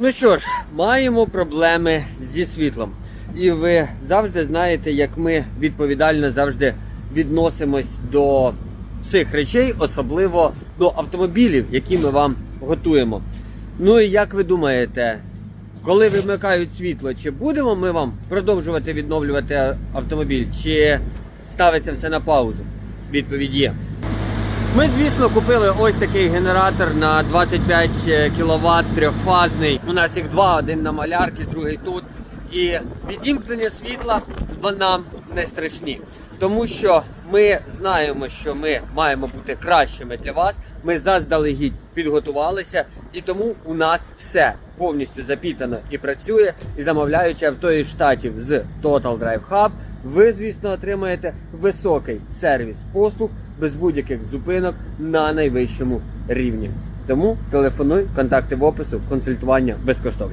Ну що ж, маємо проблеми зі світлом. І ви завжди знаєте, як ми відповідально завжди відносимось до цих речей, особливо до автомобілів, які ми вам готуємо. Ну і як ви думаєте, коли вимикають світло, чи будемо ми вам продовжувати відновлювати автомобіль, чи ставиться все на паузу? Відповідь є. Ми, звісно, купили ось такий генератор на 25 кВт трьохфазний. У нас їх два: один на малярці, другий тут. І відімкнення світла нам не страшні. Тому що ми знаємо, що ми маємо бути кращими для вас. Ми заздалегідь підготувалися, і тому у нас все повністю запітано і працює. І замовляючи авто із штатів з Total Drive Hub, ви, звісно, отримаєте високий сервіс послуг без будь-яких зупинок на найвищому рівні. Тому телефонуй, контакти в опису, консультування безкоштовно.